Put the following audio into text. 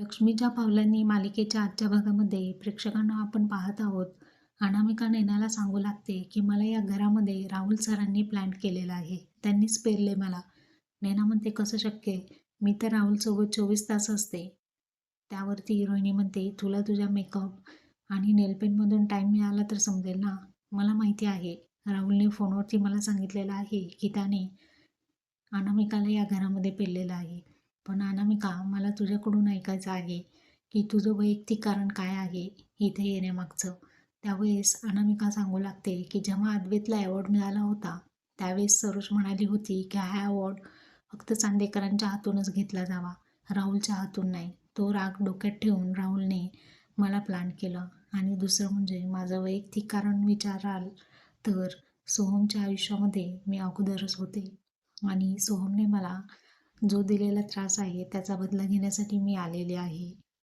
लक्ष्मीच्या पावलांनी मालिकेच्या आजच्या भागामध्ये प्रेक्षकांना आपण पाहत आहोत. अनामिका नैनाला सांगू लागते की मला या घरामध्ये राहुल सरांनी प्लॅन केलेला आहे. त्यांनीच पेरले मला. नैना म्हणते कसं शक्य? मी तर राहुलसोबत चोवीस तास असते. त्यावरती हिरोईनी म्हणते तुला तुझ्या मेकअप आणि नेलपेनमधून टाईम मिळाला तर समजेल ना? मला माहिती आहे. राहुलने फोनवरती मला सांगितलेलं आहे की त्याने अनामिकाला या घरामध्ये पेरलेलं आहे. पण अनामिका मला तुझ्याकडून ऐकायचं आहे की तुझं वैयक्तिक कारण काय आहे इथे येण्यामागचं? त्यावेळेस अनामिका सांगू लागते की जेव्हा अद्वैतला अवॉर्ड मिळाला होता त्यावेळेस सरोज म्हणाली होती की हा अवॉर्ड फक्त चांदेकरांच्या हातूनच घेतला जावा राहुलच्या हातून नाही. तो राग डोक्यात ठेवून राहुलने मला प्लॅन केलं. आणि दुसरं म्हणजे माझं वैयक्तिक कारण विचाराल तर सोहमच्या आयुष्यामध्ये मी अगोदरच होते. आणि सोहमने मला जो दिलेला त्रास आहे त्याचा बदला घेण्यासाठी मी आलेले आहे.